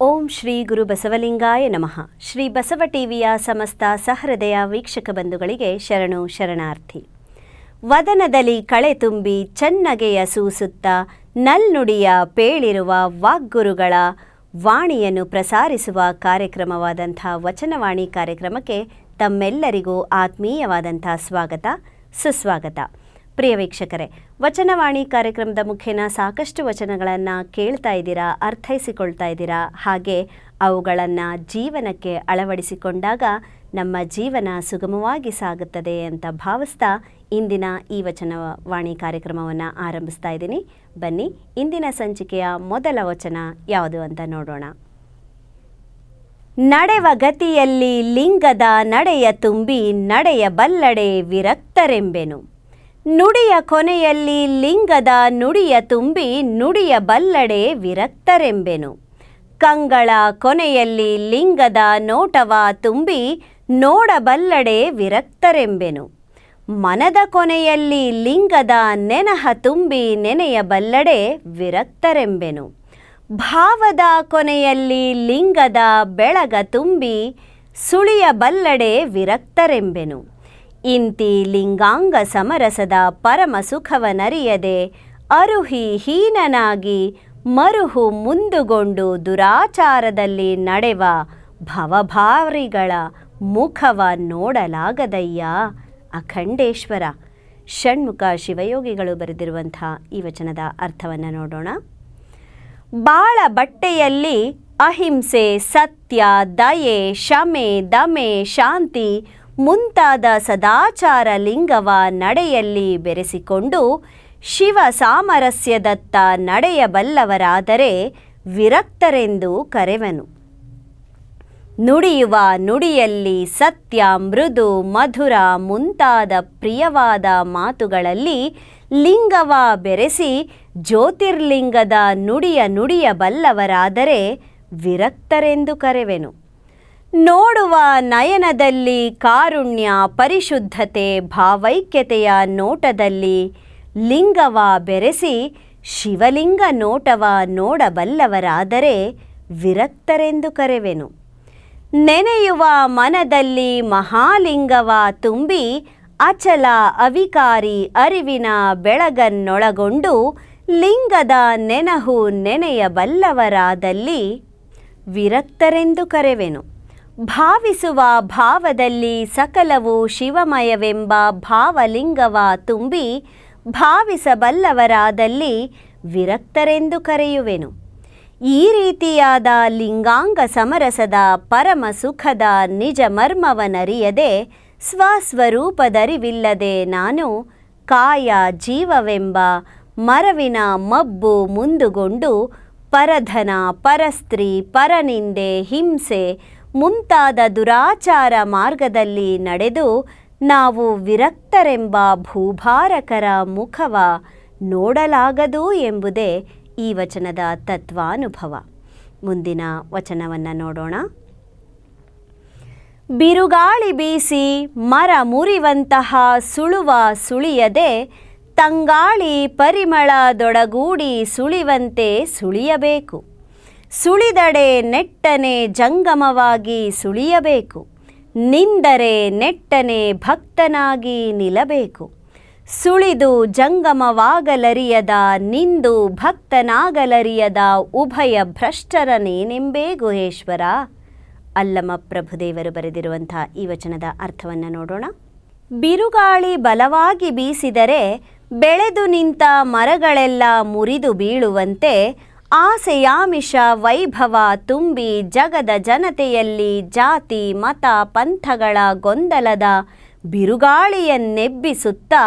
ಓಂ ಶ್ರೀ ಗುರು ಬಸವಲಿಂಗಾಯ ನಮಃ. ಶ್ರೀ ಬಸವ ಟಿವಿಯ ಸಮಸ್ತ ಸಹೃದಯ ವೀಕ್ಷಕ ಬಂಧುಗಳಿಗೆ ಶರಣು ಶರಣಾರ್ಥಿ. ವದನದಲ್ಲಿ ಕಳೆ ತುಂಬಿ ಚನ್ನಗೆಯ ಸೂಸುತ್ತ ನಲ್ನುಡಿಯ ಪೇಳಿರುವ ವಾಗ್ಗುರುಗಳ ವಾಣಿಯನ್ನು ಪ್ರಸಾರಿಸುವ ಕಾರ್ಯಕ್ರಮವಾದಂಥ ವಚನವಾಣಿ ಕಾರ್ಯಕ್ರಮಕ್ಕೆ ತಮ್ಮೆಲ್ಲರಿಗೂ ಆತ್ಮೀಯವಾದಂಥ ಸ್ವಾಗತ, ಸುಸ್ವಾಗತ. ಪ್ರಿಯ ವೀಕ್ಷಕರೇ, ವಚನವಾಣಿ ಕಾರ್ಯಕ್ರಮದ ಮುಖೇನ ಸಾಕಷ್ಟು ವಚನಗಳನ್ನು ಕೇಳ್ತಾ ಇದ್ದೀರಾ, ಅರ್ಥೈಸಿಕೊಳ್ತಾ ಇದ್ದೀರಾ? ಹಾಗೆ ಅವುಗಳನ್ನು ಜೀವನಕ್ಕೆ ಅಳವಡಿಸಿಕೊಂಡಾಗ ನಮ್ಮ ಜೀವನ ಸುಗಮವಾಗಿ ಸಾಗುತ್ತದೆ ಅಂತ ಭಾವಿಸ್ತಾ ಇಂದಿನ ಈ ವಚನವಾಣಿ ಕಾರ್ಯಕ್ರಮವನ್ನು ಆರಂಭಿಸ್ತಾ ಇದ್ದೀನಿ. ಬನ್ನಿ, ಇಂದಿನ ಸಂಚಿಕೆಯ ಮೊದಲ ವಚನ ಯಾವುದು ಅಂತ ನೋಡೋಣ. ನಡೆವ ಗತಿಯಲ್ಲಿ ಲಿಂಗದ ನಡೆಯ ತುಂಬಿ ನಡೆಯ ಬಲ್ಲಡೆ ವಿರಕ್ತರೆಂಬೆನು. ನುಡಿಯ ಕೊನೆಯಲ್ಲಿ ಲಿಂಗದ ನುಡಿಯ ತುಂಬಿ ನುಡಿಯ ಬಲ್ಲಡೆ ವಿರಕ್ತರೆಂಬೆನು. ಕಂಗಳ ಕೊನೆಯಲ್ಲಿ ಲಿಂಗದ ನೋಟವ ತುಂಬಿ ನೋಡಬಲ್ಲಡೆ ವಿರಕ್ತರೆಂಬೆನು. ಮನದ ಕೊನೆಯಲ್ಲಿ ಲಿಂಗದ ನೆನಹ ತುಂಬಿ ನೆನೆಯ ಬಲ್ಲಡೆ ವಿರಕ್ತರೆಂಬೆನು. ಭಾವದ ಕೊನೆಯಲ್ಲಿ ಲಿಂಗದ ಬೆಳಗ ತುಂಬಿ ಸುಳಿಯ ಬಲ್ಲಡೆ ವಿರಕ್ತರೆಂಬೆನು. ಇಂತಿ ಲಿಂಗಾಂಗ ಸಮರಸದ ಪರಮ ಸುಖವನರಿಯದೆ ಅರುಹಿ ಹೀನನಾಗಿ ಮರುಹು ಮುಂದುಗೊಂಡು ದುರಾಚಾರದಲ್ಲಿ ನಡೆವ ಭವಭಾರಿಗಳ ಮುಖವ ನೋಡಲಾಗದಯ್ಯ. ಅಖಂಡೇಶ್ವರ. ಷಣ್ಮುಖ ಶಿವಯೋಗಿಗಳು ಬರೆದಿರುವಂಥ ಈ ವಚನದ ಅರ್ಥವನ್ನು ನೋಡೋಣ. ಬಾಳ ಬಟ್ಟೆಯಲ್ಲಿ ಅಹಿಂಸೆ, ಸತ್ಯ, ದಯೆ, ಶಮೆ, ದಮೆ, ಶಾಂತಿ ಮುಂತಾದ ಸದಾಚಾರ ಲಿಂಗವ ನಡೆಯಲ್ಲಿ ಬೆರೆಸಿಕೊಂಡು ಶಿವ ಸಾಮರಸ್ಯದತ್ತ ನಡೆಯಬಲ್ಲವರಾದರೆ ವಿರಕ್ತರೆಂದು ಕರೆವನು. ನುಡಿಯುವ ನುಡಿಯಲ್ಲಿ ಸತ್ಯ, ಮೃದು, ಮಧುರ ಮುಂತಾದ ಪ್ರಿಯವಾದ ಮಾತುಗಳಲ್ಲಿ ಲಿಂಗವ ಬೆರೆಸಿ ಜ್ಯೋತಿರ್ಲಿಂಗದ ನುಡಿಯ ನುಡಿಯಬಲ್ಲವರಾದರೆ ವಿರಕ್ತರೆಂದು ಕರೆವೆನು. ನೋಡುವ ನಯನದಲ್ಲಿ ಕಾರುಣ್ಯ, ಪರಿಶುದ್ಧತೆ, ಭಾವೈಕ್ಯತೆಯ ನೋಟದಲ್ಲಿ ಲಿಂಗವ ಬೆರೆಸಿ ಶಿವಲಿಂಗ ನೋಟವ ನೋಡಬಲ್ಲವರಾದರೆ ವಿರಕ್ತರೆಂದು ಕರೆವೆನು. ನೆನೆಯುವ ಮನದಲ್ಲಿ ಮಹಾಲಿಂಗವ ತುಂಬಿ ಅಚಲ ಅವಿಕಾರಿ ಅರಿವಿನ ಬೆಳಗನ್ನೊಳಗೊಂಡು ಲಿಂಗದ ನೆನಹು ನೆನೆಯಬಲ್ಲವರಾದಲ್ಲಿ ವಿರಕ್ತರೆಂದು ಕರೆವೆನು. ಭಾವಿಸುವ ಭಾವದಲ್ಲಿ ಸಕಲವು ಶಿವಮಯವೆಂಬ ಭಾವಲಿಂಗವ ತುಂಬಿ ಭಾವಿಸಬಲ್ಲವರಾದಲ್ಲಿ ವಿರಕ್ತರೆಂದು ಕರೆಯುವೆನು. ಈ ರೀತಿಯಾದ ಲಿಂಗಾಂಗ ಸಮರಸದ ಪರಮ ಸುಖದ ನಿಜ ಮರ್ಮವನರಿಯದೆ ಸ್ವಸ್ವರೂಪದರಿವಿಲ್ಲದೆ ನಾನು ಕಾಯ ಜೀವವೆಂಬ ಮರವಿನ ಮಬ್ಬು ಮುಂದುಗೊಂಡು ಪರಧನ, ಪರಸ್ತ್ರೀ, ಪರನಿಂದೆ, ಹಿಂಸೆ ಮುಂತಾದ ದುರಾಚಾರ ಮಾರ್ಗದಲ್ಲಿ ನಡೆದು ನಾವು ವಿರಕ್ತರೆಂಬ ಭೂಭಾರಕರ ಮುಖವ ನೋಡಲಾಗದು ಎಂಬುದೇ ಈ ವಚನದ ತತ್ವಾನುಭವ. ಮುಂದಿನ ವಚನವನ್ನು ನೋಡೋಣ. ಬಿರುಗಾಳಿ ಬೀಸಿ ಮರ ಮುರಿವಂತಹ ಸುಳುವ ಸುಳಿಯದೆ ತಂಗಾಳಿ ಪರಿಮಳದೊಡಗೂಡಿ ಸುಳಿವಂತೆ ಸುಳಿಯಬೇಕು. ಸುಳಿದಡೆ ನೆಟ್ಟನೆ ಜಂಗಮವಾಗಿ ಸುಳಿಯಬೇಕು. ನಿಂದರೆ ನೆಟ್ಟನೆ ಭಕ್ತನಾಗಿ ನಿಲ್ಲಬೇಕು. ಸುಳಿದು ಜಂಗಮವಾಗಲರಿಯದ, ನಿಂದು ಭಕ್ತನಾಗಲರಿಯದ ಉಭಯ ಭ್ರಷ್ಟರನೇನೆಂಬೇ ಗುಹೇಶ್ವರ ಅಲ್ಲಮ ಪ್ರಭುದೇವರು ಬರೆದಿರುವಂಥ ಈ ವಚನದ ಅರ್ಥವನ್ನು ನೋಡೋಣ. ಬಿರುಗಾಳಿ ಬಲವಾಗಿ ಬೀಸಿದರೆ ಬೆಳೆದು ನಿಂತ ಮರಗಳೆಲ್ಲ ಮುರಿದು ಬೀಳುವಂತೆ ಆಸೆಯಾಮಿಷ ವೈಭವ ತುಂಬಿ ಜಗದ ಜನತೆಯಲ್ಲಿ ಜಾತಿ, ಮತ, ಪಂಥಗಳ ಗೊಂದಲದ ಬಿರುಗಾಳಿಯನ್ನೆಬ್ಬಿಸುತ್ತಾ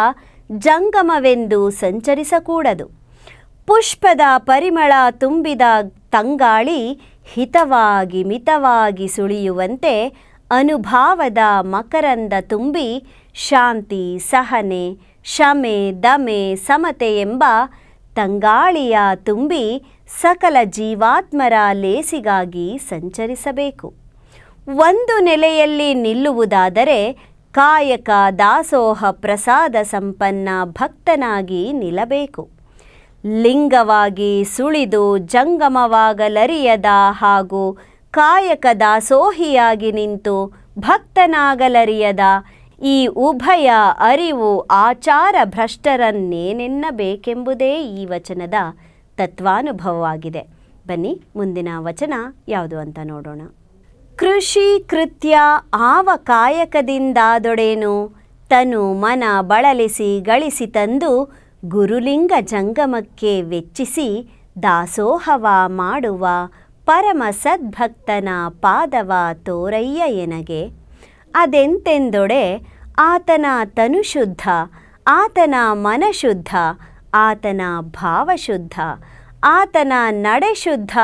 ಜಂಗಮವೆಂದು ಸಂಚರಿಸಕೂಡದು. ಪುಷ್ಪದ ಪರಿಮಳ ತುಂಬಿದ ತಂಗಾಳಿ ಹಿತವಾಗಿ ಮಿತವಾಗಿ ಸುಳಿಯುವಂತೆ ಅನುಭಾವದ ಮಕರಂದ ತುಂಬಿ ಶಾಂತಿ, ಸಹನೆ, ಶಮೆ, ದಮೆ, ಸಮತೆ ಎಂಬ ತಂಗಾಳಿಯ ತುಂಬಿ ಸಕಲ ಜೀವಾತ್ಮರ ಲೇಸಿಗಾಗಿ ಸಂಚರಿಸಬೇಕು. ಒಂದು ನೆಲೆಯಲ್ಲಿ ನಿಲ್ಲುವುದಾದರೆ ಕಾಯಕ ದಾಸೋಹ ಪ್ರಸಾದ ಸಂಪನ್ನ ಭಕ್ತನಾಗಿ ನಿಲ್ಲಬೇಕು. ಲಿಂಗವಾಗಿ ಸುಳಿದು ಜಂಗಮವಾಗಲರಿಯದ ಹಾಗೂ ಕಾಯಕ ದಾಸೋಹಿಯಾಗಿ ನಿಂತು ಭಕ್ತನಾಗಲರಿಯದ ಈ ಉಭಯ ಅರಿವು ಆಚಾರ ಭ್ರಷ್ಟರನ್ನೇನೆನ್ನಬೇಕೆಂಬುದೇ ಈ ವಚನದ ತತ್ವಾನುಭವವಾಗಿದೆ. ಬನ್ನಿ, ಮುಂದಿನ ವಚನ ಯಾವುದು ಅಂತ ನೋಡೋಣ. ಕೃಷಿ ಕೃತ್ಯ ಆವ ಕಾಯಕದಿಂದಾದೊಡೇನು? ತನು ಮನ ಬಳಲಿಸಿ ಗಳಿಸಿ ತಂದು ಗುರುಲಿಂಗ ಜಂಗಮಕ್ಕೆ ವೆಚ್ಚಿಸಿ ದಾಸೋಹವ ಮಾಡುವ ಪರಮ ಸದ್ಭಕ್ತನ ಪಾದವ ತೋರಯ್ಯ ಎನಗೆ. ಅದೆಂತೆಂದೊಡೆ ಆತನ ತನುಶುದ್ಧ, ಆತನ ಮನಶುದ್ಧ ಆತನ ಭಾವಶುದ್ಧ, ಆತನ ನಡೆಶುದ್ಧ,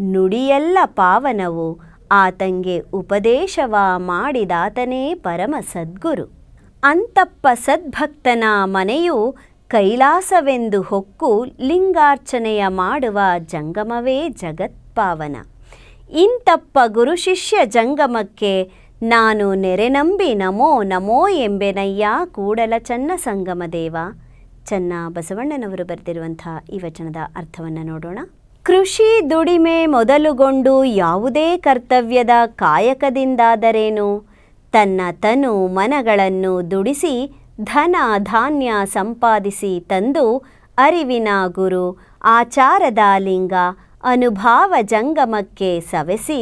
ನುಡಿಯೆಲ್ಲ ಪಾವನವು ಆತಂಗೆ ಉಪದೇಶವ ಮಾಡಿದಾತನೇ ಪರಮ ಸದ್ಗುರು ಅಂತಪ್ಪ ಸದ್ಭಕ್ತನ ಮನೆಯು ಕೈಲಾಸವೆಂದು ಹೊಕ್ಕು ಲಿಂಗಾರ್ಚನೆಯ ಮಾಡುವ ಜಂಗಮವೇ ಜಗತ್ಪಾವನ. ಇಂತಪ್ಪ ಗುರು ಶಿಷ್ಯ ಜಂಗಮಕ್ಕೆ ನಾನು ನೆರೆನಂಬಿ ನಮೋ ನಮೋ ಎಂಬೆನಯ್ಯ ಕೂಡಲ ಚನ್ನ ಸಂಗಮ ದೇವ ಚನ್ನ ಬಸವಣ್ಣನವರು ಬರೆದಿರುವಂಥ ಈ ವಚನದ ಅರ್ಥವನ್ನು ನೋಡೋಣ. ಕೃಷಿ ದುಡಿಮೆ ಮೊದಲುಗೊಂಡು ಯಾವುದೇ ಕರ್ತವ್ಯದ ಕಾಯಕದಿಂದಾದರೇನು? ತನ್ನ ತನು ಮನಗಳನ್ನು ದುಡಿಸಿ ಧನ ಧಾನ್ಯ ಸಂಪಾದಿಸಿ ತಂದು ಅರಿವಿನ ಗುರು ಆಚಾರದ ಲಿಂಗ ಅನುಭಾವ ಜಂಗಮಕ್ಕೆ ಸವೆಸಿ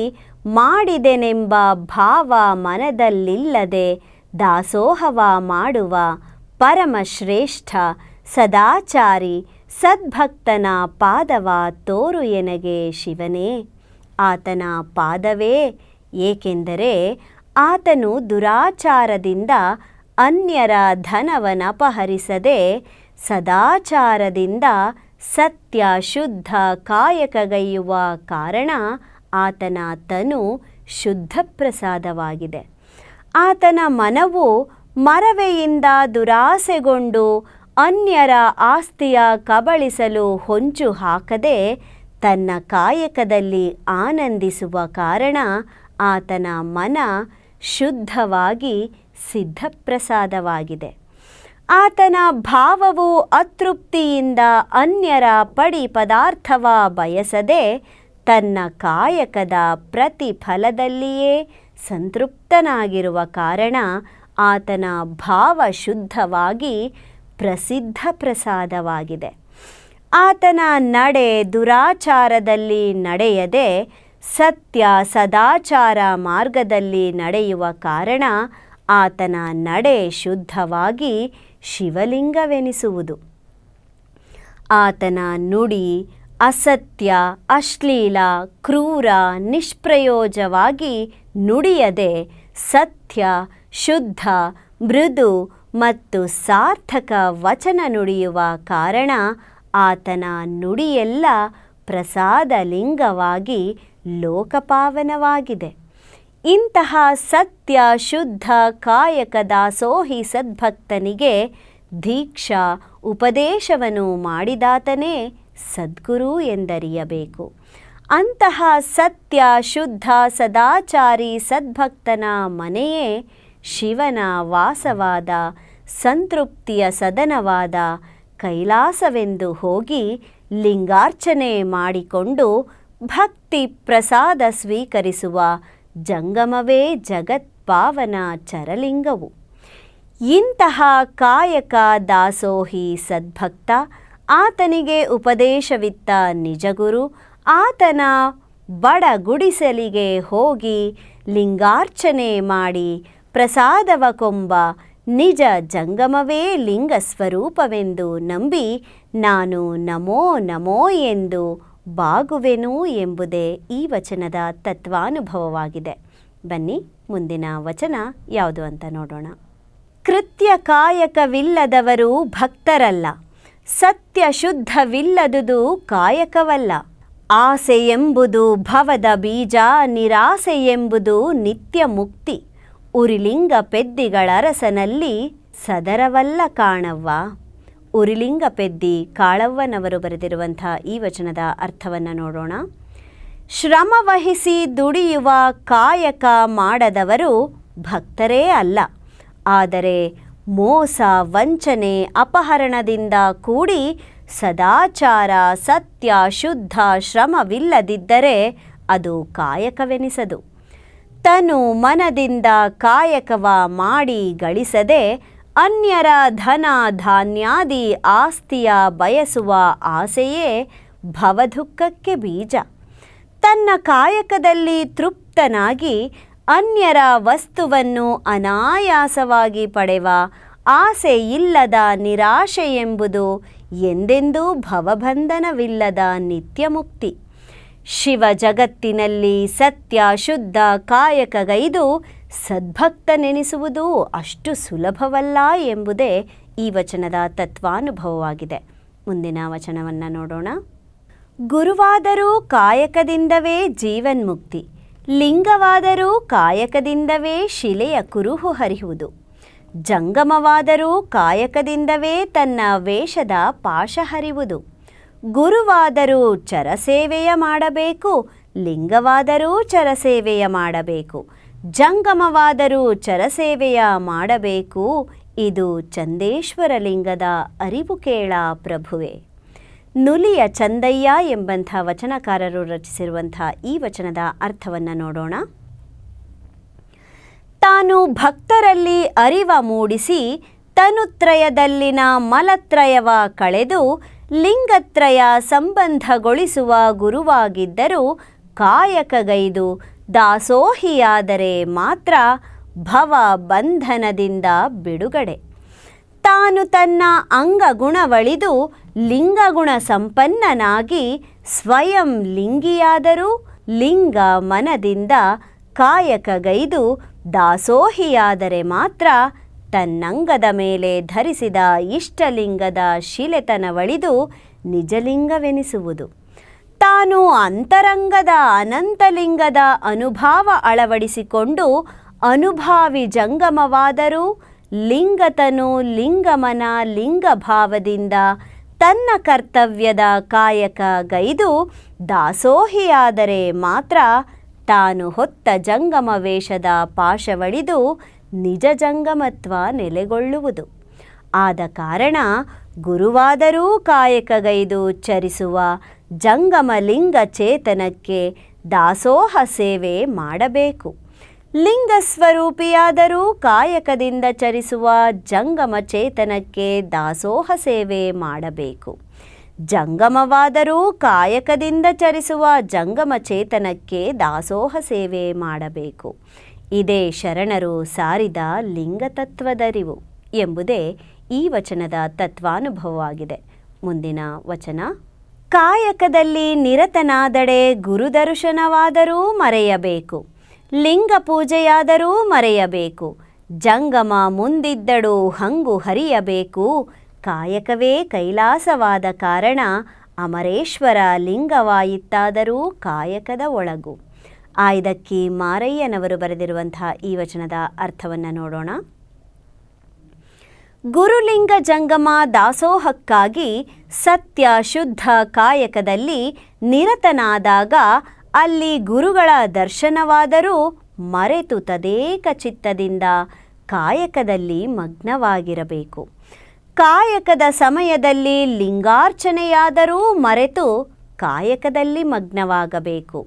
ಮಾಡಿದೆನೆಂಬ ಭಾವ ಮನದಲ್ಲಿಲ್ಲದೆ ದಾಸೋಹವ ಮಾಡುವ ಪರಮಶ್ರೇಷ್ಠ ಸದಾಚಾರಿ ಸದ್ಭಕ್ತನ ಪಾದವ ತೋರು ಎನಗೆ ಶಿವನೇ. ಆತನ ಪಾದವೇ ಏಕೆಂದರೆ ಆತನು ದುರಾಚಾರದಿಂದ ಅನ್ಯರ ಧನವನಪಹರಿಸದೆ ಸದಾಚಾರದಿಂದ ಸತ್ಯ ಶುದ್ಧ ಕಾಯಕಗೈಯುವ ಕಾರಣ ಆತನ ತನು ಶುದ್ಧ ಪ್ರಸಾದವಾಗಿದೆ ಆತನ ಮನವು ಮರವೆಯಿಂದ ದುರಾಸೆಗೊಂಡು ಅನ್ಯರ ಆಸ್ತಿಯ ಕಬಳಿಸಲು ಹೊಂಚು ಹಾಕದೆ ತನ್ನ ಕಾಯಕದಲ್ಲಿ ಆನಂದಿಸುವ ಕಾರಣ ಆತನ ಮನ ಶುದ್ಧವಾಗಿ ಸಿದ್ಧಪ್ರಸಾದವಾಗಿದೆ. ಆತನ ಭಾವವು ಅತೃಪ್ತಿಯಿಂದ ಅನ್ಯರ ಪಡಿ ಪದಾರ್ಥವ ಬಯಸದೆ ತನ್ನ ಕಾಯಕದ ಪ್ರತಿಫಲದಲ್ಲಿಯೇ ಸಂತೃಪ್ತನಾಗಿರುವ ಕಾರಣ ಆತನ ಭಾವ ಶುದ್ಧವಾಗಿ ಪ್ರಸಿದ್ಧ ಪ್ರಸಾದವಾಗಿದೆ ಆತನ ನಡೆ ದುರಾಚಾರದಲ್ಲಿ ನಡೆಯದೆ ಸತ್ಯ ಸದಾಚಾರ ಮಾರ್ಗದಲ್ಲಿ ನಡೆಯುವ ಕಾರಣ ಆತನ ನಡೆ ಶುದ್ಧವಾಗಿ ಶಿವಲಿಂಗವೆನಿಸುವುದು. ಆತನ ನುಡಿ ಅಸತ್ಯ, ಅಶ್ಲೀಲ, ಕ್ರೂರ, ನಿಷ್ಪ್ರಯೋಜವಾಗಿ ನುಡಿಯದೆ ಸತ್ಯ, ಶುದ್ಧ, ಮೃದು ಮತ್ತು ಸಾರ್ಥಕ ವಚನ ನುಡಿಯುವ ಕಾರಣ ಆತನ ನುಡಿಯೆಲ್ಲ ಪ್ರಸಾದ ಲಿಂಗವಾಗಿ ಲೋಕಪಾವನವಾಗಿದೆ. ಇಂತಹ ಸತ್ಯ ಶುದ್ಧ ಕಾಯಕ ದಾಸೋಹಿ ಸದ್ಭಕ್ತನಿಗೆ ದೀಕ್ಷಾ ಉಪದೇಶವನ್ನು ಮಾಡಿದಾತನೇ ಸದ್ಗುರು ಎಂದರಿಯಬೇಕು. ಅಂತಹ ಸತ್ಯ ಶುದ್ಧ ಸದಾಚಾರಿ ಸದ್ಭಕ್ತನ ಮನೆಯೇ ಶಿವನ ವಾಸವಾದ, ಸಂತೃಪ್ತಿಯ ಸದನವಾದ ಕೈಲಾಸವೆಂದು ಹೋಗಿ ಲಿಂಗಾರ್ಚನೆ ಮಾಡಿಕೊಂಡು ಭಕ್ತಿ ಪ್ರಸಾದ ಸ್ವೀಕರಿಸುವ ಜಂಗಮವೇ ಜಗತ್ಪಾವನ ಚರಲಿಂಗವು. ಇಂತಹ ಕಾಯಕ ದಾಸೋಹಿ ಸದ್ಭಕ್ತ, ಆತನಿಗೆ ಉಪದೇಶವಿತ್ತ ನಿಜಗುರು, ಆತನ ಬಡ ಗುಡಿಸಲಿಗೆ ಹೋಗಿ ಲಿಂಗಾರ್ಚನೆ ಮಾಡಿ ಪ್ರಸಾದವ ಕೊಂಬ ನಿಜ ಜಂಗಮವೇ ಲಿಂಗ ಸ್ವರೂಪವೆಂದು ನಂಬಿ ನಾನು ನಮೋ ನಮೋ ಎಂದು ಬಾಗುವೆನು ಎಂಬುದೇ ಈ ವಚನದ ತತ್ವಾನುಭವವಾಗಿದೆ. ಬನ್ನಿ, ಮುಂದಿನ ವಚನ ಯಾವುದು ಅಂತ ನೋಡೋಣ. ಕೃತ್ಯ ಕಾಯಕವಿಲ್ಲದವರು ಭಕ್ತರಲ್ಲ, ಸತ್ಯ ಶುದ್ಧವಿಲ್ಲದುದು ಕಾಯಕವಲ್ಲ. ಆಸೆ ಎಂಬುದು ಭವದ ಬೀಜ ನಿರಾಸೆ ಎಂಬುದು ನಿತ್ಯ ಮುಕ್ತಿ. ಉರಿಲಿಂಗ ಪೆದ್ದಿಗಳರಸನಲ್ಲಿ ಸದರವಲ್ಲ ಕಾಣವ್ವ. ಉರಿಲಿಂಗ ಪೆದ್ದಿ ಕಾಳವ್ವನವರು ಬರೆದಿರುವಂಥ ಈ ವಚನದ ಅರ್ಥವನ್ನು ನೋಡೋಣ. ಶ್ರಮವಹಿಸಿ ದುಡಿಯುವ ಕಾಯಕ ಮಾಡದವರು ಭಕ್ತರೇ ಅಲ್ಲ. ಆದರೆ ಮೋಸ, ವಂಚನೆ, ಅಪಹರಣದಿಂದ ಕೂಡಿ ಸದಾಚಾರ, ಸತ್ಯ, ಶುದ್ಧ ಶ್ರಮವಿಲ್ಲದಿದ್ದರೆ ಅದು ಕಾಯಕವೆನಿಸದು. ತನು ಮನದಿಂದ ಕಾಯಕವ ಮಾಡಿ ಗಳಿಸದೆ ಅನ್ಯರ ಧನ ಧಾನ್ಯಾದಿ ಆಸ್ತಿಯ ಬಯಸುವ ಆಸೆಯೇ ಭವದುಃಖಕ್ಕೆ ಬೀಜ. ತನ್ನ ಕಾಯಕದಲ್ಲಿ ತೃಪ್ತನಾಗಿ ಅನ್ಯರ ವಸ್ತುವನ್ನು ಅನಾಯಾಸವಾಗಿ ಪಡೆವ ಆಸೆ ಇಲ್ಲದ ನಿರಾಶೆ ಎಂಬುದು ಎಂದೆಂದೂ ಭವಬಂಧನವಿಲ್ಲದ ನಿತ್ಯ ಮುಕ್ತಿ ಶಿವ ಜಗತ್ತಿನಲ್ಲಿ ಸತ್ಯ, ಶುದ್ಧ ಕಾಯಕಗೈದು ಸದ್ಭಕ್ತನೆನಿಸುವುದು ಅಷ್ಟು ಸುಲಭವಲ್ಲ ಎಂಬುದೇ ಈ ವಚನದ ತತ್ವಾನುಭವವಾಗಿದೆ. ಮುಂದಿನ ವಚನವನ್ನು ನೋಡೋಣ. ಗುರುವಾದರೂ ಕಾಯಕದಿಂದವೇ ಜೀವನ್ಮುಕ್ತಿ, ಲಿಂಗವಾದರೂ ಕಾಯಕದಿಂದವೇ ಶಿಲೆಯ ಕುರುಹು ಹರಿಯುವುದು, ಜಂಗಮವಾದರೂ ಕಾಯಕದಿಂದವೇ ತನ್ನ ವೇಷದ ಪಾಶ ಹರಿವುದು. ಗುರುವಾದರೂ ಚರಸೇವೆಯ ಮಾಡಬೇಕು, ಲಿಂಗವಾದರೂ ಚರಸೇವೆಯ ಮಾಡಬೇಕು, ಜಂಗಮವಾದರೂ ಚರಸೇವೆಯ ಮಾಡಬೇಕು. ಇದು ಚಂದೇಶ್ವರ ಲಿಂಗದ ಅರಿವು ಕೇಳ ಪ್ರಭುವೆ. ನುಲಿಯ ಚಂದಯ್ಯ ಎಂಬಂಥ ವಚನಕಾರರು ರಚಿಸಿರುವಂಥ ಈ ವಚನದ ಅರ್ಥವನ್ನು ನೋಡೋಣ. ತಾನು ಭಕ್ತರಲ್ಲಿ ಅರಿವ ಮೂಡಿಸಿ, ತನುತ್ರಯದಲ್ಲಿನ ಮಲತ್ರಯವ ಕಳೆದು ಲಿಂಗತ್ರಯ ಸಂಬಂಧಗೊಳಿಸುವ ಗುರುವಾಗಿದ್ದರೂ ಕಾಯಕಗೈದು ದಾಸೋಹಿಯಾದರೆ ಮಾತ್ರ ಭವ ಬಂಧನದಿಂದ ಬಿಡುಗಡೆ. ತಾನು ತನ್ನ ಅಂಗಗುಣವಳಿದು ಲಿಂಗಗುಣ ಸಂಪನ್ನನಾಗಿ ಸ್ವಯಂ ಲಿಂಗಿಯಾದರೂ ಲಿಂಗ ಮನದಿಂದ ಕಾಯಕಗೈದು ದಾಸೋಹಿಯಾದರೆ ಮಾತ್ರ ತನ್ನಂಗದ ಮೇಲೆ ಧರಿಸಿದ ಇಷ್ಟಲಿಂಗದ ಶಿಲೆತನವಳಿದು ನಿಜಲಿಂಗವೆನಿಸುವುದು. ತಾನು ಅಂತರಂಗದ ಅನಂತಲಿಂಗದ ಅನುಭಾವ ಅಳವಡಿಸಿಕೊಂಡು ಅನುಭಾವಿ ಜಂಗಮವಾದರೂ ಲಿಂಗತನು ಲಿಂಗಮನ ಲಿಂಗಭಾವದಿಂದ ತನ್ನ ಕರ್ತವ್ಯದ ಕಾಯಕ ಗೈದು ದಾಸೋಹಿಯಾದರೆ ಮಾತ್ರ ತಾನು ಹೊತ್ತ ಜಂಗಮ ವೇಷದ ಪಾಶವಳಿದು ನಿಜ ಜಂಗಮತ್ವ ನೆಲೆಗೊಳ್ಳುವುದು. ಆದ ಕಾರಣ ಗುರುವಾದರೂ ಕಾಯಕಗೈದು ಚರಿಸುವ ಜಂಗಮಲಿಂಗ ಚೇತನಕ್ಕೆ ದಾಸೋಹ ಸೇವೆ ಮಾಡಬೇಕು. ಲಿಂಗ ಸ್ವರೂಪಿಯಾದರೂ ಕಾಯಕದಿಂದ ಚರಿಸುವ ಜಂಗಮ ಚೇತನಕ್ಕೆ ದಾಸೋಹ ಸೇವೆ ಮಾಡಬೇಕು. ಜಂಗಮವಾದರೂ ಕಾಯಕದಿಂದ ಚರಿಸುವ ಜಂಗಮ ಚೇತನಕ್ಕೆ ದಾಸೋಹ ಸೇವೆ ಮಾಡಬೇಕು. ಇದೇ ಶರಣರು ಸಾರಿದ ಲಿಂಗತತ್ವದರಿವು ಎಂಬುದೇ ಈ ವಚನದ ತತ್ವಾನುಭವವಾಗಿದೆ. ಮುಂದಿನ ವಚನ, ಕಾಯಕದಲ್ಲಿ ನಿರತನಾದಡೆ ಗುರುದರ್ಶನವಾದರೂ ಮರೆಯಬೇಕು ಲಿಂಗ ಪೂಜೆಯಾದರೂ ಮರೆಯಬೇಕು, ಜಂಗಮ ಮುಂದಿದ್ದಡು ಹಂಗು ಹರಿಯಬೇಕು, ಕಾಯಕವೇ ಕೈಲಾಸವಾದ ಕಾರಣ ಅಮರೇಶ್ವರ ಲಿಂಗವಾಯಿತ್ತಾದರೂ ಕಾಯಕದ ಒಳಗು. ಆಯ್ದಕ್ಕಿ ಮಾರಯ್ಯನವರು ಬರೆದಿರುವಂತಹ ಈ ವಚನದ ಅರ್ಥವನ್ನು ನೋಡೋಣ. ಗುರುಲಿಂಗ ಜಂಗಮ ದಾಸೋಹಕ್ಕಾಗಿ ಸತ್ಯ ಶುದ್ಧ ಕಾಯಕದಲ್ಲಿ ನಿರತನಾದಾಗ ಅಲ್ಲಿ ಗುರುಗಳ ದರ್ಶನವಾದರೂ ಮರೆತು ತದೇಕ ಚಿತ್ತದಿಂದ ಕಾಯಕದಲ್ಲಿ ಮಗ್ನವಾಗಿರಬೇಕು. ಕಾಯಕದ ಸಮಯದಲ್ಲಿ ಲಿಂಗಾರ್ಚನೆಯಾದರೂ ಮರೆತು ಕಾಯಕದಲ್ಲಿ ಮಗ್ನವಾಗಬೇಕು.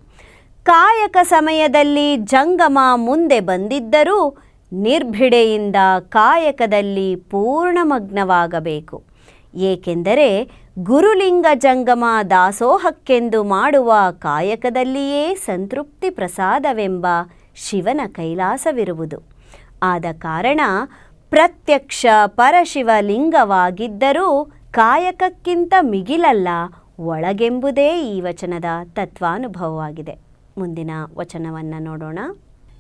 ಕಾಯಕ ಸಮಯದಲ್ಲಿ ಜಂಗಮ ಮುಂದೆ ಬಂದಿದ್ದರೂ ನಿರ್ಭಿಡೆಯಿಂದ ಕಾಯಕದಲ್ಲಿ ಪೂರ್ಣಮಗ್ನವಾಗಬೇಕು. ಏಕೆಂದರೆ ಗುರುಲಿಂಗ ಜಂಗಮ ದಾಸೋಹಕ್ಕೆಂದು ಮಾಡುವ ಕಾಯಕದಲ್ಲಿಯೇ ಸಂತೃಪ್ತಿ ಪ್ರಸಾದವೆಂಬ ಶಿವನ ಕೈಲಾಸವಿರುವುದು. ಆದ ಕಾರಣ ಪ್ರತ್ಯಕ್ಷ ಪರಶಿವಲಿಂಗವಾಗಿದ್ದರೂ ಕಾಯಕಕ್ಕಿಂತ ಮಿಗಿಲಲ್ಲ ಒಳಗೆಂಬುದೇ ಈ ವಚನದ ತತ್ವಾನುಭವವಾಗಿದೆ. ಮುಂದಿನ ವಚನವನ್ನು ನೋಡೋಣ.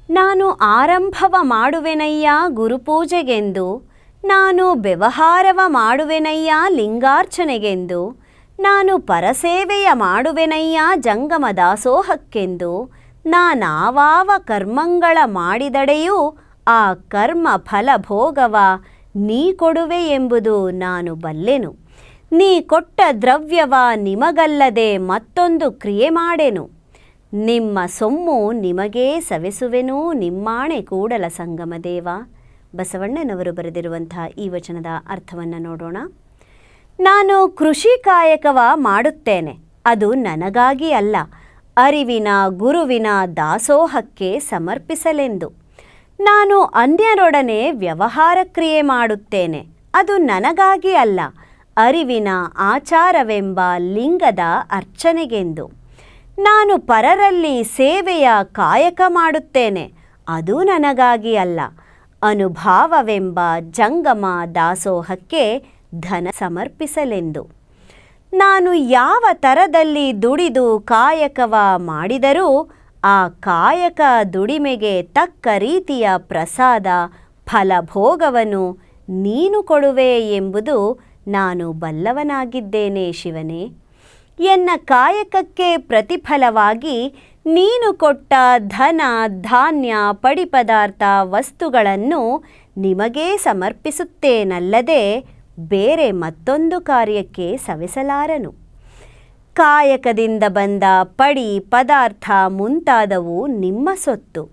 ನಾನು ಆರಂಭವ ಮಾಡುವೆನಯ್ಯ ಗುರುಪೂಜೆಗೆಂದು, ನಾನು ವ್ಯವಹಾರವ ಮಾಡುವೆನಯ್ಯ ಲಿಂಗಾರ್ಚನೆಗೆಂದು, ನಾನು ಪರಸೇವೆಯ ಮಾಡುವೆನಯ್ಯ ಜಂಗಮ ದಾಸೋಹಕ್ಕೆಂದು ನಾನಾವಾವ ಕರ್ಮಂಗಳ ಮಾಡಿದಡೆಯೂ ಆ ಕರ್ಮ ಫಲಭೋಗವ ನೀ ಕೊಡುವೆ ಎಂಬುದು ನಾನು ಬಲ್ಲೆನು. ನೀ ಕೊಟ್ಟ ದ್ರವ್ಯವ ನಿಮಗಲ್ಲದೆ ಮತ್ತೊಂದು ಕ್ರಿಯೆ ಮಾಡೆನು. ನಿಮ್ಮ ಸೊಮ್ಮು ನಿಮಗೇ ಸವೆಸುವೆನೂ, ನಿಮ್ಮಾಣೆ ಕೂಡಲ ಸಂಗಮ ದೇವ. ಬಸವಣ್ಣನವರು ಬರೆದಿರುವಂತಹ ಈ ವಚನದ ಅರ್ಥವನ್ನು ನೋಡೋಣ. ನಾನು ಕೃಷಿ ಕಾಯಕವ ಮಾಡುತ್ತೇನೆ, ಅದು ನನಗಾಗಿ ಅಲ್ಲ, ಅರಿವಿನ ಗುರುವಿನ ದಾಸೋಹಕ್ಕೆ ಸಮರ್ಪಿಸಲೆಂದು. ನಾನು ಅನ್ಯರೊಡನೆ ವ್ಯವಹಾರ ಕ್ರಿಯೆ ಮಾಡುತ್ತೇನೆ, ಅದು ನನಗಾಗಿ ಅಲ್ಲ, ಅರಿವಿನ ಆಚಾರವೆಂಬ ಲಿಂಗದ ಅರ್ಚನೆಗೆಂದು. ನಾನು ಪರರಲ್ಲಿ ಸೇವೆಯ ಕಾಯಕ ಮಾಡುತ್ತೇನೆ. ಅದು ನನಗಾಗಿ ಅಲ್ಲ. ಅನುಭಾವವೆಂಬ ಜಂಗಮ ದಾಸೋಹಕ್ಕೆ ಧನ ಸಮರ್ಪಿಸಲೆಂದು. ನಾನು ಯಾವ ಥರದಲ್ಲಿ ದುಡಿದು ಕಾಯಕವ ಮಾಡಿದರೂ, ಆ ಕಾಯಕ ದುಡಿಮೆಗೆ ತಕ್ಕ ರೀತಿಯ ಪ್ರಸಾದ ಫಲಭೋಗವನ್ನು ನೀನು ಕೊಡುವೆ ಎಂಬುದು ನಾನು ಬಲ್ಲವನಾಗಿದ್ದೇನೆ ಶಿವನೇ. ಎನ್ನ ಕಾಯಕಕ್ಕೆ ಪ್ರತಿಫಲವಾಗಿ ನೀನು ಕೊಟ್ಟ ಧನ, ಧಾನ್ಯ, ಪಡಿಪದಾರ್ಥ ವಸ್ತುಗಳನ್ನು ನಿಮಗೇ ಸಮರ್ಪಿಸುತ್ತೇನಲ್ಲದೆ ಬೇರೆ ಮತ್ತೊಂದು ಕಾರ್ಯಕ್ಕೆ ಸವೆಸಲಾರನು. ಕಾಯಕದಿಂದ ಬಂದ ಪಡಿ, ಪದಾರ್ಥ ಮುಂತಾದವು ನಿಮ್ಮ ಸೊತ್ತು.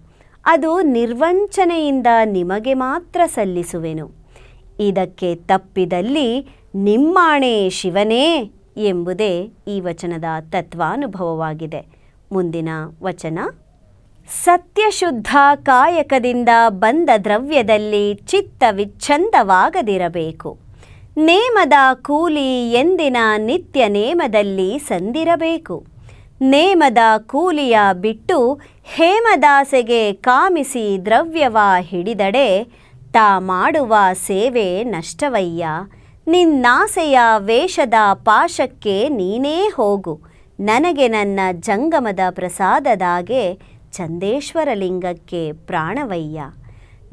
ಅದು ನಿರ್ವಂಚನೆಯಿಂದ ನಿಮಗೆ ಮಾತ್ರ ಸಲ್ಲಿಸುವೆನು. ಇದಕ್ಕೆ ತಪ್ಪಿದಲ್ಲಿ ನಿಮ್ಮಾಣೆ ಶಿವನೇ. ಎಂಬುದೇ ಈ ವಚನದ ತತ್ವಾನುಭವವಾಗಿದೆ. ಮುಂದಿನ ವಚನ ಸತ್ಯಶುದ್ಧ ಕಾಯಕದಿಂದ ಬಂದ ದ್ರವ್ಯದಲ್ಲಿ ಚಿತ್ತ ವಿಚ್ಛಂದವಾಗದಿರಬೇಕು ನೇಮದ ಕೂಲಿ ಎಂದಿನ ನಿತ್ಯ ನೇಮದಲ್ಲಿ ಸಂದಿರಬೇಕು. ನೇಮದ ಕೂಲಿಯ ಬಿಟ್ಟು ಹೇಮದಾಸೆಗೆ ಕಾಮಿಸಿ ದ್ರವ್ಯವ ಹಿಡಿದಡೆ ತಾ ಮಾಡುವ ಸೇವೆ ನಷ್ಟವಯ್ಯ. ನಿನ್ನಾಸೆಯ ವೇಷದ ಪಾಶಕ್ಕೆ ನೀನೇ ಹೋಗು. ನನಗೆ ನನ್ನ ಜಂಗಮದ ಪ್ರಸಾದದಾಗೆ ಚಂದೇಶ್ವರಲಿಂಗಕ್ಕೆ ಪ್ರಾಣವಯ್ಯ.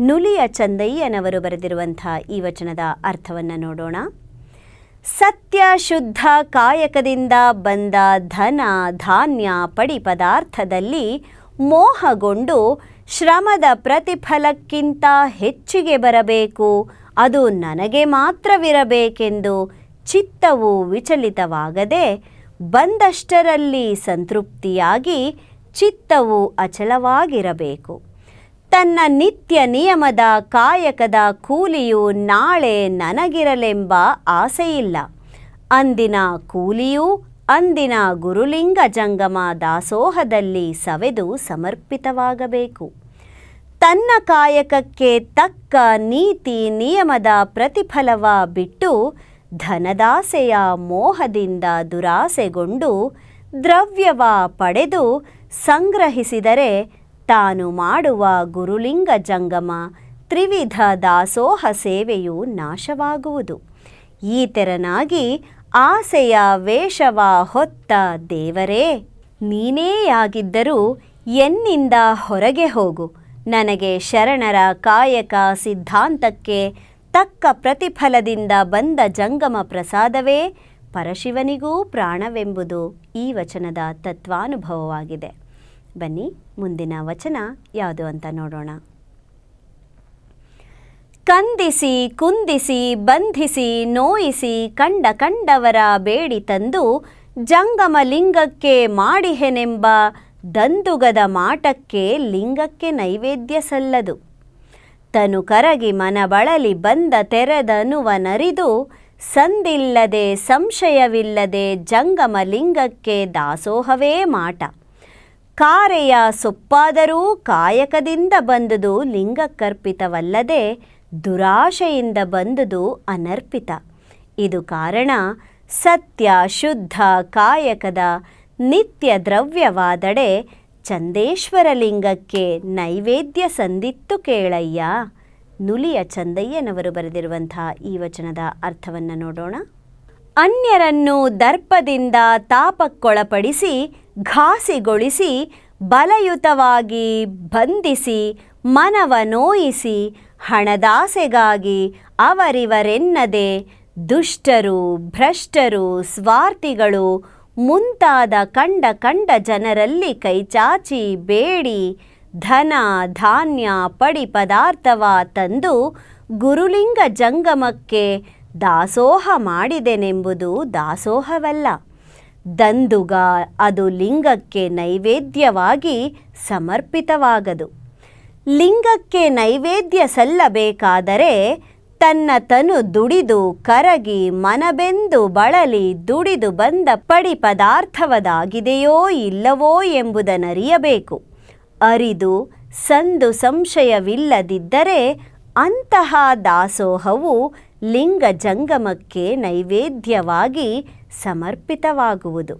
ನುಲಿಯ ಚಂದಯ್ಯನವರು ಬರೆದಿರುವಂಥ ಈ ವಚನದ ಅರ್ಥವನ್ನು ನೋಡೋಣ. ಸತ್ಯ ಶುದ್ಧ ಕಾಯಕದಿಂದ ಬಂದ ಧನ ಧಾನ್ಯ ಪಡಿ ಪದಾರ್ಥದಲ್ಲಿ ಮೋಹಗೊಂಡು ಶ್ರಮದ ಪ್ರತಿಫಲಕ್ಕಿಂತ ಹೆಚ್ಚಿಗೆ ಬರಬೇಕು. ಅದು ನನಗೆ ಮಾತ್ರವಿರಬೇಕೆಂದು ಚಿತ್ತವು ವಿಚಲಿತವಾಗದೆ ಬಂದಷ್ಟರಲ್ಲಿ ಸಂತೃಪ್ತಿಯಾಗಿ ಚಿತ್ತವು ಅಚಲವಾಗಿರಬೇಕು. ತನ್ನ ನಿತ್ಯ ನಿಯಮದ ಕಾಯಕದ ಕೂಲಿಯು ನಾಳೆ ನನಗಿರಲೆಂಬ ಆಸೆಯಿಲ್ಲ. ಅಂದಿನ ಕೂಲಿಯೂ ಅಂದಿನ ಗುರುಲಿಂಗ ಜಂಗಮ ದಾಸೋಹದಲ್ಲಿ ಸವೆದು ಸಮರ್ಪಿತವಾಗಬೇಕು. ತನ್ನ ಕಾಯಕಕ್ಕೆ ತಕ್ಕ ನೀತಿ ನಿಯಮದ ಪ್ರತಿಫಲವ ಬಿಟ್ಟು ಧನದಾಸೆಯ ಮೋಹದಿಂದ ದುರಾಸೆಗೊಂಡು ದ್ರವ್ಯವ ಪಡೆದು ಸಂಗ್ರಹಿಸಿದರೆ ತಾನು ಮಾಡುವ ಗುರುಲಿಂಗ ಜಂಗಮ, ತ್ರಿವಿಧ ದಾಸೋಹ ಸೇವೆಯು ನಾಶವಾಗುವುದು. ಈ ತೆರನಾಗಿ ಆಸೆಯ ವೇಷವ ಹೊತ್ತ ದೇವರೇ, ನೀನೇಯಾಗಿದ್ದರೂ ಎನ್ನಿಂದ ಹೊರಗೆ ಹೋಗು. ನನಗೆ ಶರಣರ ಕಾಯಕ ಸಿದ್ಧಾಂತಕ್ಕೆ ತಕ್ಕ ಪ್ರತಿಫಲದಿಂದ ಬಂದ ಜಂಗಮ ಪ್ರಸಾದವೇ ಪರಶಿವನಿಗೂ ಪ್ರಾಣವೆಂಬುದು ಈ ವಚನದ ತತ್ವಾನುಭವವಾಗಿದೆ. ಬನ್ನಿ, ಮುಂದಿನ ವಚನ ಯಾವುದು ಅಂತ ನೋಡೋಣ. ಕಂದಿಸಿ, ಕುಂದಿಸಿ, ಬಂಧಿಸಿ, ನೋಯಿಸಿ, ಕಂಡ ಕಂಡವರ ಬೇಡಿ ತಂದು ಜಂಗಮ ಲಿಂಗಕ್ಕೆ ಮಾಡಿಹೆನೆಂಬ ದಂದುಗದ ಮಾಟಕ್ಕೆ ಲಿಂಗಕ್ಕೆ ನೈವೇದ್ಯ ಸಲ್ಲದು. ತನು ಕರಗಿ ಮನ ಬಳಲಿ ಬಂದ ತೆರೆದನುವ ನರಿದು, ಸಂದಿಲ್ಲದೆ ಸಂಶಯವಿಲ್ಲದೆ ಜಂಗಮ ಲಿಂಗಕ್ಕೆ ದಾಸೋಹವೇ ಮಾಟ. ಕಾರೆಯ ಸೊಪ್ಪಾದರೂ ಕಾಯಕದಿಂದ ಬಂದುದು ಲಿಂಗಕ್ಕರ್ಪಿತವಲ್ಲದೆ ದುರಾಶೆಯಿಂದ ಬಂದುದು ಅನರ್ಪಿತ. ಇದು ಕಾರಣ ಸತ್ಯ ಶುದ್ಧ ಕಾಯಕದ ನಿತ್ಯ ದ್ರವ್ಯವಾದಡೆ ಚಂದೇಶ್ವರಲಿಂಗಕ್ಕೆ ನೈವೇದ್ಯ ಸಂದಿತ್ತು ಕೇಳಯ್ಯ. ನುಲಿಯ ಚಂದಯ್ಯನವರು ಬರೆದಿರುವಂತಹ ಈ ವಚನದ ಅರ್ಥವನ್ನು ನೋಡೋಣ. ಅನ್ಯರನ್ನು ದರ್ಪದಿಂದ ತಾಪಕ್ಕೊಳಪಡಿಸಿ, ಘಾಸಿಗೊಳಿಸಿ, ಬಲಯುತವಾಗಿ ಬಂಧಿಸಿ, ಮನವ ನೋಯಿಸಿ, ಹಣದಾಸೆಗಾಗಿ ಅವರಿವರೆನ್ನದೆ ದುಷ್ಟರು ಭ್ರಷ್ಟರು ಸ್ವಾರ್ಥಿಗಳು ಮುಂತಾದ ಕಂಡ ಕಂಡ ಜನರಲ್ಲಿ ಕೈಚಾಚಿ ಬೇಡಿ. ಧನ, ಧಾನ್ಯ, ಪಡಿ ಪದಾರ್ಥವ ತಂದು ಗುರುಲಿಂಗ ಜಂಗಮಕ್ಕೆ ದಾಸೋಹ ಮಾಡಿದೆನೆಂಬುದು ದಾಸೋಹವಲ್ಲ. ದಂದುಗ ಅದು ಲಿಂಗಕ್ಕೆ ನೈವೇದ್ಯವಾಗಿ ಸಮರ್ಪಿತವಾಗದು. ಲಿಂಗಕ್ಕೆ ನೈವೇದ್ಯ ಸಲ್ಲಬೇಕಾದರೆ ತನ್ನ ತನು ದುಡಿದು ಕರಗಿ ಮನಬೆಂದು ಬಳಲಿ ದುಡಿದು ಬಂದ ಪಡಿ ಪದಾರ್ಥವದಾಗಿದೆಯೋ ಇಲ್ಲವೋ ಎಂಬುದನ್ನರಿಯಬೇಕು ಅರಿದು ಸಂದು ಸಂಶಯವಿಲ್ಲದಿದ್ದರೆ ಅಂತಹ ದಾಸೋಹವು ಲಿಂಗ ಜಂಗಮಕ್ಕೆ ನೈವೇದ್ಯವಾಗಿ ಸಮರ್ಪಿತವಾಗುವುದು.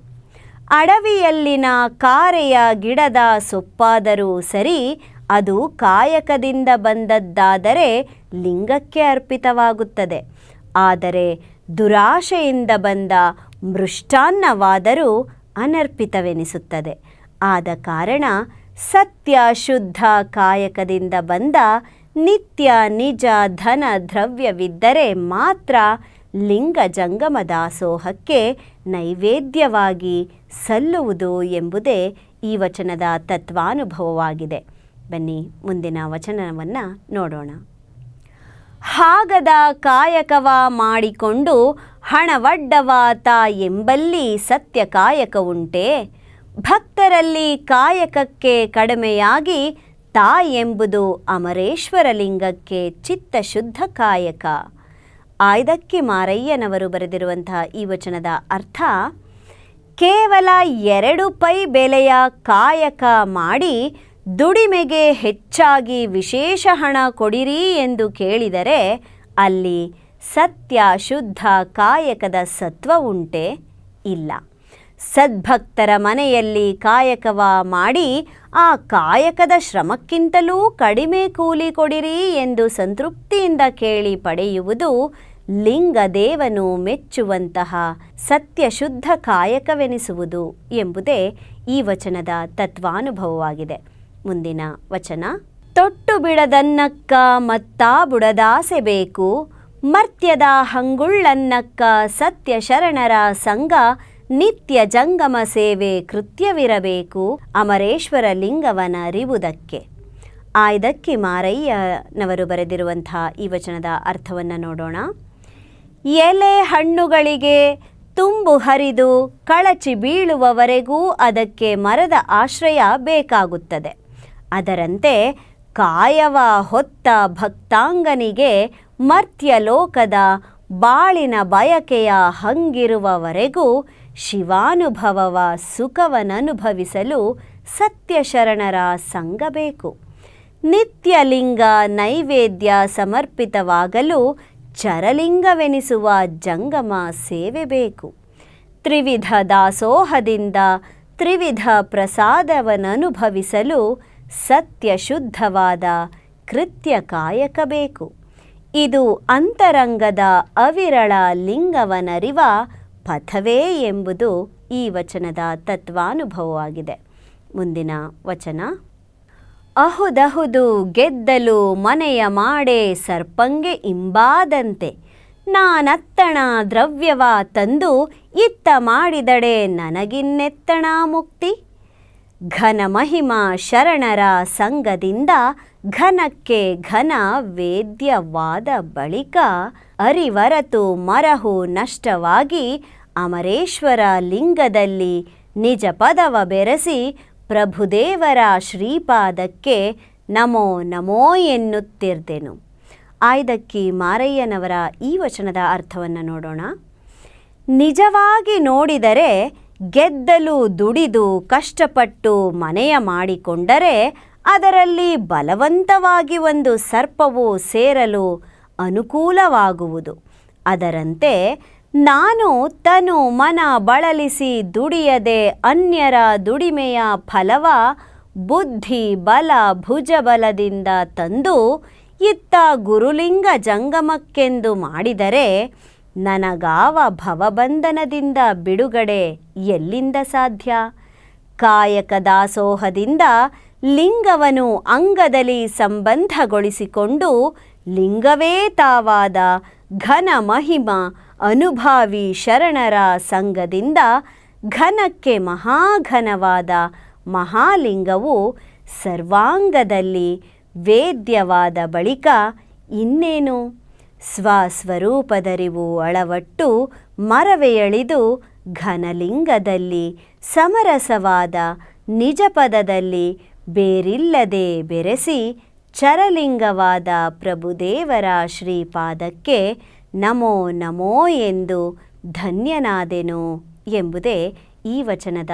ಅಡವಿಯಲ್ಲಿನ ಕಾರೆಯ ಗಿಡದ ಸೊಪ್ಪಾದರೂ ಸರಿ ಅದು ಕಾಯಕದಿಂದ ಬಂದದ್ದಾದರೆ ಲಿಂಗಕ್ಕೆ ಅರ್ಪಿತವಾಗುತ್ತದೆ. ಆದರೆ ದುರಾಶೆಯಿಂದ ಬಂದ ಮೃಷ್ಟಾನ್ನವಾದರೂ ಅನರ್ಪಿತವೆನಿಸುತ್ತದೆ. ಆದ ಕಾರಣ ಸತ್ಯ ಶುದ್ಧ ಕಾಯಕದಿಂದ ಬಂದ ನಿತ್ಯ ನಿಜ ಧನ ದ್ರವ್ಯವಿದ್ದರೆ ಮಾತ್ರ ಲಿಂಗ ಜಂಗಮ ದಾಸೋಹಕ್ಕೆ ನೈವೇದ್ಯವಾಗಿ ಸಲ್ಲುವುದು ಎಂಬುದೇ ಈ ವಚನದ ತತ್ವಾನುಭವವಾಗಿದೆ. ಬನ್ನಿ, ಮುಂದಿನ ವಚನವನ್ನು ನೋಡೋಣ. ಹಾಗದ ಕಾಯಕವ ಮಾಡಿಕೊಂಡು ಹಣವಡ್ಡವಾತ ಎಂಬಲ್ಲಿ ಸತ್ಯ ಕಾಯಕ ಉಂಟೆ, ಭಕ್ತರಲ್ಲಿ ಕಾಯಕಕ್ಕೆ ಕಡಿಮೆಯಾಗಿ ತಾ ಎಂಬುದು ಅಮರೇಶ್ವರಲಿಂಗಕ್ಕೆ ಚಿತ್ತ ಶುದ್ಧ ಕಾಯಕ. ಆಯ್ದಕ್ಕಿ ಮಾರಯ್ಯನವರು ಬರೆದಿರುವಂತಹ ಈ ವಚನದ ಅರ್ಥ, ಕೇವಲ ಎರಡು ಪೈ ಬೆಲೆಯ ಕಾಯಕ ಮಾಡಿ ದುಡಿಮೆಗೆ ಹೆಚ್ಚಾಗಿ ವಿಶೇಷ ಹಣ ಕೊಡಿರಿ ಎಂದು ಕೇಳಿದರೆ, ಅಲ್ಲಿ ಸತ್ಯ ಶುದ್ಧ ಕಾಯಕದ ಸತ್ವ ಉಂಟೆ? ಇಲ್ಲ. ಸದ್ಭಕ್ತರ ಮನೆಯಲ್ಲಿ ಕಾಯಕವ ಮಾಡಿ ಆ ಕಾಯಕದ ಶ್ರಮಕ್ಕಿಂತಲೂ ಕಡಿಮೆ ಕೂಲಿ ಕೊಡಿರಿ ಎಂದು ಸಂತೃಪ್ತಿಯಿಂದ ಕೇಳಿ ಪಡೆಯುವುದು ಲಿಂಗದೇವನು ಮೆಚ್ಚುವಂತಹ ಸತ್ಯಶುದ್ಧ ಕಾಯಕವೆನಿಸುವುದು ಎಂಬುದೇ ಈ ವಚನದ ತತ್ವಾನುಭವವಾಗಿದೆ. ಮುಂದಿನ ವಚನ. ತೊಟ್ಟು ಬಿಡದನ್ನಕ್ಕ ಮತ್ತಾ ಬುಡದಾಸೆ ಬೇಕು. ಮರ್ತ್ಯದ ಹಂಗುಳ್ಳನ್ನಕ್ಕ ಸತ್ಯ ಶರಣರ ಸಂಘ. ನಿತ್ಯ ಜಂಗಮ ಸೇವೆ ಕೃತ್ಯವಿರಬೇಕು. ಅಮರೇಶ್ವರ ಲಿಂಗವನ ಅರಿವುದಕ್ಕೆ. ಆಯ್ದಕ್ಕಿ ಮಾರಯ್ಯನವರು ಬರೆದಿರುವಂತಹ ಈ ವಚನದ ಅರ್ಥವನ್ನು ನೋಡೋಣ. ಎಲೆ ಹಣ್ಣುಗಳಿಗೆ ತುಂಬು ಹರಿದು ಕಳಚಿ ಬೀಳುವವರೆಗೂ ಅದಕ್ಕೆ ಮರದ ಆಶ್ರಯ ಬೇಕಾಗುತ್ತದೆ. ಅದರಂತೆ ಕಾಯವ ಹೊತ್ತ ಭಕ್ತಾಂಗನಿಗೆ ಮರ್ತ್ಯಲೋಕದ ಬಾಳಿನ ಬಯಕೆಯ ಹಂಗಿರುವವರೆಗೂ ಶಿವಾನುಭವವ ಸುಖವನನುಭವಿಸಲು ಸತ್ಯಶರಣರ ಸಂಘ ಬೇಕು ನಿತ್ಯಲಿಂಗ ನೈವೇದ್ಯ ಸಮರ್ಪಿತವಾಗಲು ಚರಲಿಂಗವೆನಿಸುವ ಜಂಗಮ ಸೇವೆ ಬೇಕು. ತ್ರಿವಿಧ ದಾಸೋಹದಿಂದ ತ್ರಿವಿಧ ಪ್ರಸಾದವನನುಭವಿಸಲು ಸತ್ಯಶುದ್ಧವಾದ ಕೃತ್ಯ ಕಾಯಕ ಬೇಕು ಇದು ಅಂತರಂಗದ ಅವಿರಳ ಲಿಂಗವನರಿವ ಪಥವೇ ಎಂಬುದು ಈ ವಚನದ ತತ್ವಾನುಭವವಾಗಿದೆ. ಮುಂದಿನ ವಚನ. ಅಹುದಹುದು ಗೆದ್ದಲು ಮನೆಯ ಮಾಡೆ ಸರ್ಪಂಗೆ ಇಂಬಾದಂತೆ. ನಾನತ್ತಣ ದ್ರವ್ಯವ ತಂದು ಇತ್ತ ಮಾಡಿದಡೆ ನನಗಿನ್ನೆತ್ತಣ ಮುಕ್ತಿ. ಘನ ಮಹಿಮಾ ಶರಣರ ಸಂಘದಿಂದ ಘನಕ್ಕೆ ಘನ ವೇದ್ಯವಾದ ಬಳಿಕ ಅರಿವರತು ಮರಹು ನಷ್ಟವಾಗಿ ಅಮರೇಶ್ವರ ಲಿಂಗದಲ್ಲಿ ನಿಜ ಪದವ ಬೆರೆಸಿ ಪ್ರಭುದೇವರ ಶ್ರೀಪಾದಕ್ಕೆ ನಮೋ ನಮೋ ಎನ್ನುತ್ತಿರ್ದೆನು ಆಯ್ದಕ್ಕಿ ಮಾರಯ್ಯನವರ ಈ ವಚನದ ಅರ್ಥವನ್ನು ನೋಡೋಣ. ನಿಜವಾಗಿ ನೋಡಿದರೆ ಗೆದ್ದಲು ದುಡಿದು ಕಷ್ಟಪಟ್ಟು ಮನೆಯ ಮಾಡಿಕೊಂಡರೆ ಅದರಲ್ಲಿ ಬಲವಂತವಾಗಿ ಒಂದು ಸರ್ಪವು ಸೇರಲು ಅನುಕೂಲವಾಗುವುದು. ಅದರಂತೆ ನಾನು ತನು ಮನ ಬಳಲಿಸಿ ದುಡಿಯದೆ ಅನ್ಯರ ದುಡಿಮೆಯ ಫಲವ ಬುದ್ಧಿ, ಬಲ ಭುಜಬಲದಿಂದ ತಂದು ಇತ್ತ ಗುರುಲಿಂಗ ಜಂಗಮಕ್ಕೆಂದು ಮಾಡಿದರೆ ನನಗಾವ ಭವಬಂಧನದಿಂದ ಬಿಡುಗಡೆ ಎಲ್ಲಿಂದ ಸಾಧ್ಯ? ಕಾಯಕ ದಾಸೋಹದಿಂದ ಲಿಂಗವನು ಅಂಗದಲ್ಲಿ ಸಂಬಂಧಗೊಳಿಸಿಕೊಂಡು ಲಿಂಗವೇ ತಾವಾದ ಘನ ಮಹಿಮ ಅನುಭಾವಿ ಶರಣರ ಸಂಘದಿಂದ ಘನಕ್ಕೆ ಮಹಾಘನವಾದ ಮಹಾಲಿಂಗವು ಸರ್ವಾಂಗದಲ್ಲಿ ವೇದ್ಯವಾದ ಬಳಿಕ ಇನ್ನೇನು? ಸ್ವಸ್ವರೂಪದರಿವು ಅಳವಟ್ಟು ಮರವೆಯಳಿದು ಘನಲಿಂಗದಲ್ಲಿ ಸಮರಸವಾದ ನಿಜಪದದಲ್ಲಿ ಬೇರಿಲ್ಲದೆ ಬೆರೆಸಿ ಚರಲಿಂಗವಾದ ಪ್ರಭುದೇವರ ಶ್ರೀಪಾದಕ್ಕೆ ನಮೋ ನಮೋ ಎಂದು ಧನ್ಯನಾದೆನು ಎಂಬುದೇ ಈ ವಚನದ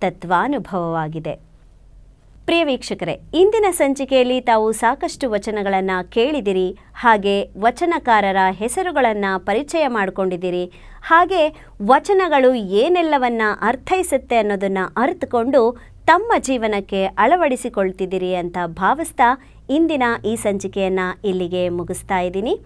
ತತ್ವಾನುಭವವಾಗಿದೆ. ಪ್ರಿಯ ವೀಕ್ಷಕರೇ, ಇಂದಿನ ಸಂಚಿಕೆಯಲ್ಲಿ ತಾವು ಸಾಕಷ್ಟು ವಚನಗಳನ್ನು ಕೇಳಿದಿರಿ, ಹಾಗೆ ವಚನಕಾರರ ಹೆಸರುಗಳನ್ನು ಪರಿಚಯ ಮಾಡಿಕೊಂಡಿದ್ದೀರಿ ಹಾಗೆ ವಚನಗಳು ಏನೆಲ್ಲವನ್ನ ಅರ್ಥೈಸುತ್ತೆ ಅನ್ನೋದನ್ನು ಅರ್ಥಕೊಂಡು ತಮ್ಮ ಜೀವನಕ್ಕೆ ಅಳವಡಿಸಿಕೊಳ್ತಿದ್ದೀರಿ ಅಂತ ಭಾವಿಸ್ತಾ ಇಂದಿನ ಈ ಸಂಚಿಕೆಯನ್ನು ಇಲ್ಲಿಗೆ ಮುಗಿಸ್ತಾ ಇದ್ದೀನಿ.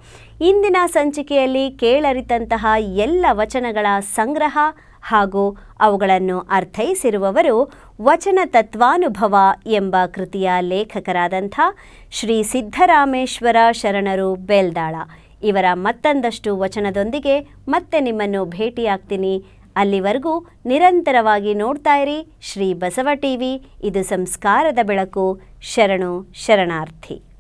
ಇಂದಿನ ಸಂಚಿಕೆಯಲ್ಲಿ ಕೇಳರಿತಂತಹ ಎಲ್ಲ ವಚನಗಳ ಸಂಗ್ರಹ ಹಾಗೂ ಅವುಗಳನ್ನು ಅರ್ಥೈಸಿರುವವರು ವಚನ ತತ್ವಾನುಭವ ಎಂಬ ಕೃತಿಯ ಲೇಖಕರಾದಂಥ ಶ್ರೀ ಸಿದ್ಧರಾಮೇಶ್ವರ ಶರಣರು ಬೇಲ್ದಾಳ. ಇವರ ಮತ್ತೊಂದಷ್ಟು ವಚನದೊಂದಿಗೆ ಮತ್ತೆ ನಿಮ್ಮನ್ನು ಭೇಟಿಯಾಗ್ತೀನಿ. ಅಲ್ಲಿವರೆಗೂ ನಿರಂತರವಾಗಿ ನೋಡ್ತಾ ಇರಿ. ಶ್ರೀ ಬಸವ ಟಿವಿ, ಇದು ಸಂಸ್ಕಾರದ ಬೆಳಕು. ಶರಣು ಶರಣಾರ್ಥಿ.